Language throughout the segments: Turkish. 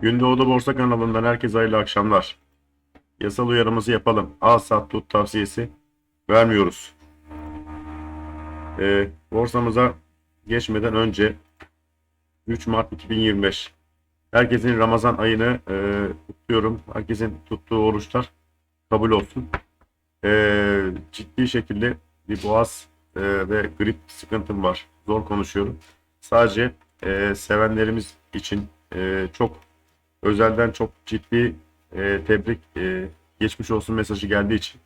Gündoğdu Borsa kanalından herkese hayırlı akşamlar. Yasal uyarımızı yapalım. Al sat tut tavsiyesi vermiyoruz. Ee, borsamıza geçmeden önce 3 Mart 2025. Herkesin Ramazan ayını e, kutluyorum. Herkesin tuttuğu oruçlar kabul olsun. Ee, ciddi şekilde bir boğaz e, ve grip sıkıntım var. Zor konuşuyorum. Sadece e, sevenlerimiz için e, çok özelden çok ciddi e, tebrik e, geçmiş olsun mesajı geldiği için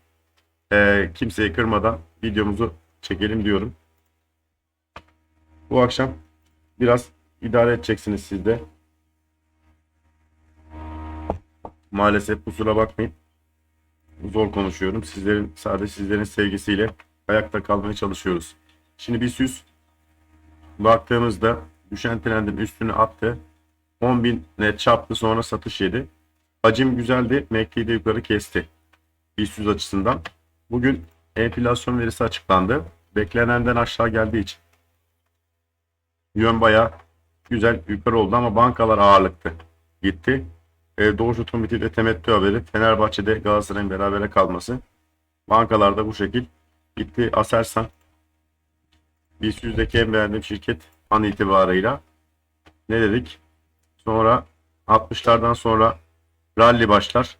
e, kimseyi kırmadan videomuzu çekelim diyorum. Bu akşam biraz idare edeceksiniz siz de. Maalesef kusura bakmayın. Zor konuşuyorum. Sizlerin sadece sizlerin sevgisiyle ayakta kalmaya çalışıyoruz. Şimdi bir süs baktığımızda düşen trendin üstünü attı. 10.000 net çarptı sonra satış yedi. Hacim güzeldi. MACD'yi de yukarı kesti. BIST açısından. Bugün enflasyon verisi açıklandı. Beklenenden aşağı geldiği için yön bayağı güzel yukarı oldu ama bankalar ağırlıktı. Gitti. E, Doğuş Otomotiv'de temettü haberi. Fenerbahçe'de Galatasaray'ın berabere kalması. Bankalarda bu şekil gitti. Aselsan BIST yüzdeki en beğendiğim şirket an itibarıyla. Ne dedik? Sonra 60'lardan sonra rally başlar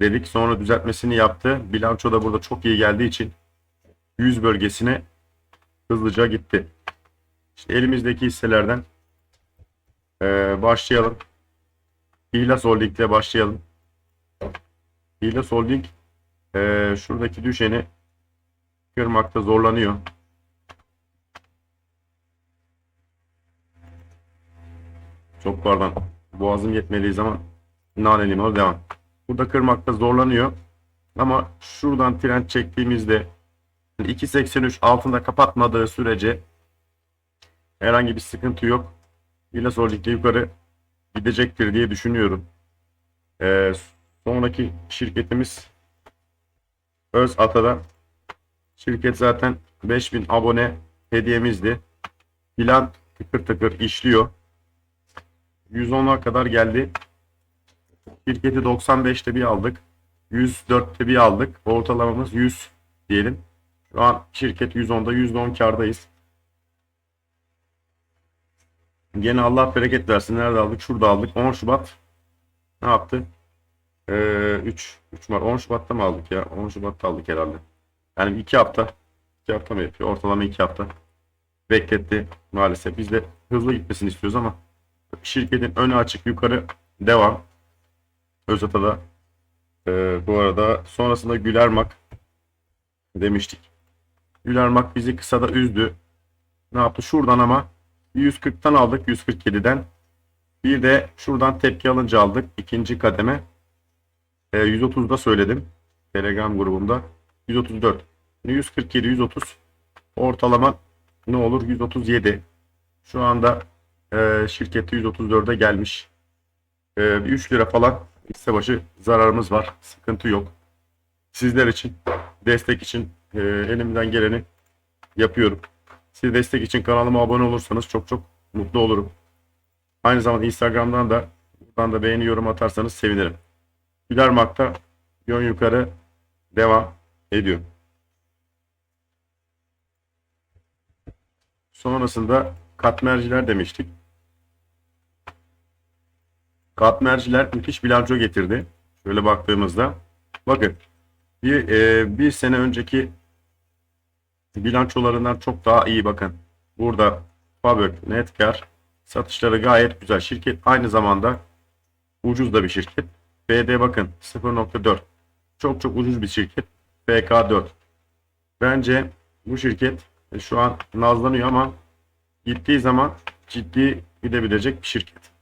dedik. Sonra düzeltmesini yaptı. Bilanço da burada çok iyi geldiği için 100 bölgesine hızlıca gitti. İşte elimizdeki hisselerden eee, başlayalım. Hila Holding ile başlayalım. Hila Holding eee, şuradaki düşeni kırmakta zorlanıyor. Çok pardon. Boğazım yetmediği zaman nane limonu devam. Burada kırmakta zorlanıyor. Ama şuradan trend çektiğimizde 2.83 altında kapatmadığı sürece herhangi bir sıkıntı yok. Yine Holding'de yukarı gidecektir diye düşünüyorum. Ee, sonraki şirketimiz Öz Ata'da. Şirket zaten 5000 abone hediyemizdi. Plan tıkır tıkır işliyor. 110'a kadar geldi. Şirketi 95'te bir aldık. 104'te bir aldık. Ortalamamız 100 diyelim. Şu an şirket 110'da %10 kardayız. Gene Allah bereket versin. Nerede aldık? Şurada aldık. 10 Şubat ne yaptı? Ee, 3, 3 Mart. 10 Şubat'ta mı aldık ya? 10 Şubat'ta aldık herhalde. Yani 2 hafta. 2 hafta mı yapıyor? Ortalama 2 hafta. Bekletti maalesef. Biz de hızlı gitmesini istiyoruz ama şirketin önü açık yukarı devam. Özata'da e, bu arada sonrasında Gülermak demiştik. Gülermak bizi kısada üzdü. Ne yaptı? Şuradan ama 140'tan aldık 147'den. Bir de şuradan tepki alınca aldık. ikinci kademe. E, 130'da söyledim. Telegram grubumda. 134. 147 130. Ortalama ne olur? 137. Şu anda e, şirkette 134'e gelmiş. E, bir 3 lira falan hisse başı zararımız var. Sıkıntı yok. Sizler için, destek için e, elimden geleni yapıyorum. Siz destek için kanalıma abone olursanız çok çok mutlu olurum. Aynı zamanda Instagram'dan da buradan da beğeni yorum atarsanız sevinirim. Gülermak'ta yön yukarı devam ediyor. Sonrasında katmerciler demiştik. Katmerciler müthiş bilanço getirdi. Şöyle baktığımızda. Bakın bir, e, bir sene önceki bilançolarından çok daha iyi bakın. Burada Fabrik, Netkar satışları gayet güzel. Şirket aynı zamanda ucuz da bir şirket. BD bakın 0.4. Çok çok ucuz bir şirket. FK4. Bence bu şirket e, şu an nazlanıyor ama gittiği zaman ciddi gidebilecek bir şirket.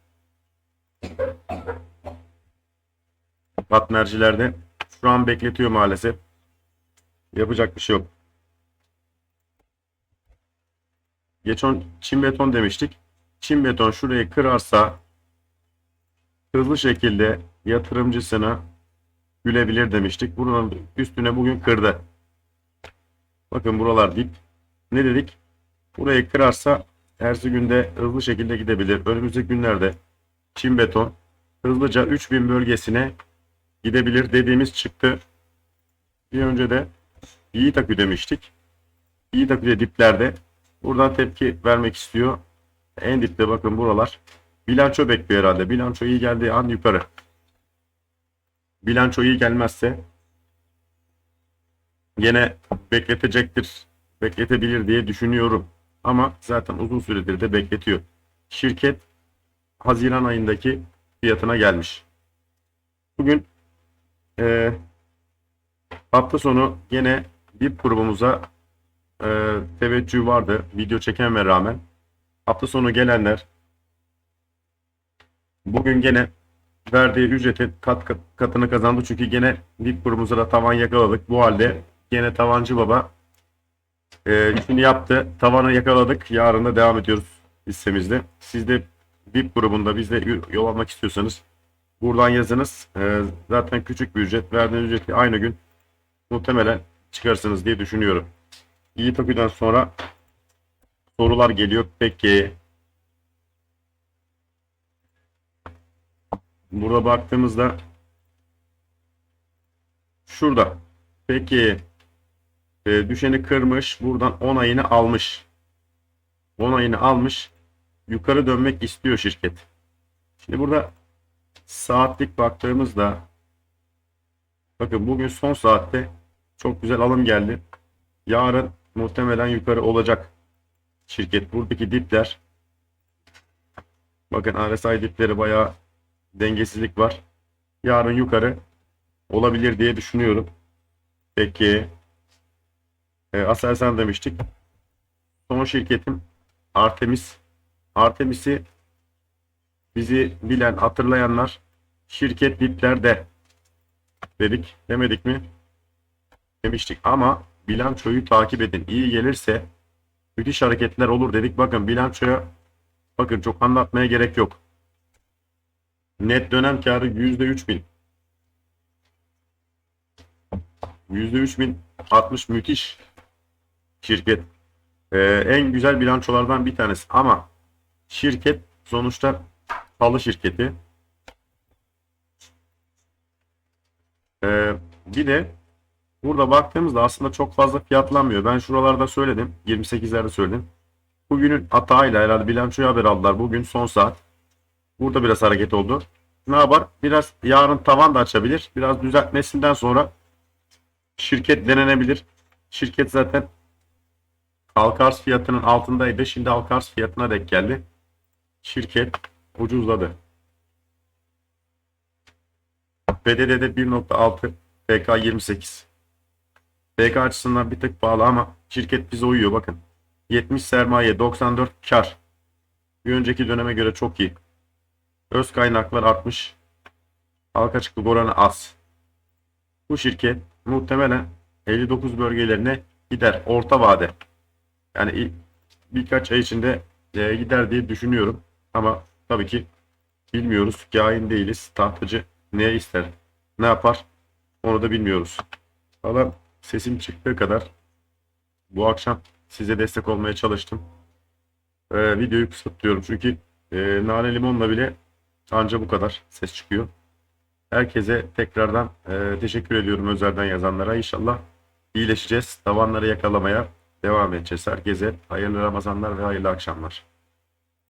Patmercilerde şu an bekletiyor maalesef. Yapacak bir şey yok. Geçen çim beton demiştik. Çim beton şurayı kırarsa hızlı şekilde yatırımcısına gülebilir demiştik. Buranın üstüne bugün kırdı. Bakın buralar dip. Ne dedik? Burayı kırarsa ertesi günde hızlı şekilde gidebilir. Önümüzdeki günlerde çim beton hızlıca 3000 bölgesine gidebilir dediğimiz çıktı. Bir önce de Yiğit Akü demiştik. Yiğit Akü de diplerde. Buradan tepki vermek istiyor. En dipte bakın buralar. Bilanço bekliyor herhalde. Bilanço iyi geldiği an yukarı. Bilanço iyi gelmezse gene bekletecektir. Bekletebilir diye düşünüyorum. Ama zaten uzun süredir de bekletiyor. Şirket Haziran ayındaki fiyatına gelmiş. Bugün e, hafta sonu gene dip grubumuza e, teveccüh vardı. Video çekeme rağmen. Hafta sonu gelenler bugün gene verdiği ücretin kat, kat- katını kazandı. Çünkü gene dip grubumuza da tavan yakaladık. Bu halde gene tavancı baba e, işini yaptı. Tavanı yakaladık. Yarın da devam ediyoruz listemizde. Siz de VIP grubunda bizle yol almak istiyorsanız buradan yazınız. E, zaten küçük bir ücret. Verdiğiniz ücreti aynı gün muhtemelen çıkarsınız diye düşünüyorum. Yiğit Akü'den sonra sorular geliyor. Peki burada baktığımızda şurada peki e, düşeni kırmış buradan 10 ayını almış 10 ayını almış yukarı dönmek istiyor şirket. Şimdi burada saatlik baktığımızda bakın bugün son saatte çok güzel alım geldi. Yarın muhtemelen yukarı olacak şirket. Buradaki dipler bakın RSI dipleri bayağı dengesizlik var. Yarın yukarı olabilir diye düşünüyorum. Peki e, Aselsan demiştik. Son şirketim Artemis. Artemis'i bizi bilen, hatırlayanlar şirket diplerde dedik. Demedik mi? Demiştik ama bilançoyu takip edin. İyi gelirse müthiş hareketler olur dedik. Bakın bilançoya bakın çok anlatmaya gerek yok. Net dönem karı %3000. %3000 artmış müthiş şirket. Ee, en güzel bilançolardan bir tanesi ama şirket sonuçta halı şirketi. Ee, bir de burada baktığımızda aslında çok fazla fiyatlanmıyor. Ben şuralarda söyledim. 28'lerde söyledim. Bugünün hatayla herhalde bilançoyu haber aldılar. Bugün son saat. Burada biraz hareket oldu. Ne yapar? Biraz yarın tavan da açabilir. Biraz düzeltmesinden sonra şirket denenebilir. Şirket zaten Alkars fiyatının altındaydı. Şimdi Alkars fiyatına denk geldi. Şirket ucuzladı. BDD'de 1.6 PK 28. PK açısından bir tık pahalı ama şirket bize uyuyor bakın. 70 sermaye 94 kar. Bir önceki döneme göre çok iyi. Öz kaynaklar artmış. Halka açıklık oranı az. Bu şirket muhtemelen 59 bölgelerine gider orta vade. Yani birkaç ay içinde e, gider diye düşünüyorum. Ama tabii ki bilmiyoruz. Kain değiliz. Tahtacı ne ister, ne yapar onu da bilmiyoruz. Valla sesim çıktığı kadar bu akşam size destek olmaya çalıştım. Ee, videoyu kısıtlıyorum çünkü e, nane limonla bile anca bu kadar ses çıkıyor. Herkese tekrardan e, teşekkür ediyorum özelden yazanlara. İnşallah iyileşeceğiz. Tavanları yakalamaya devam edeceğiz. Herkese hayırlı Ramazanlar ve hayırlı akşamlar.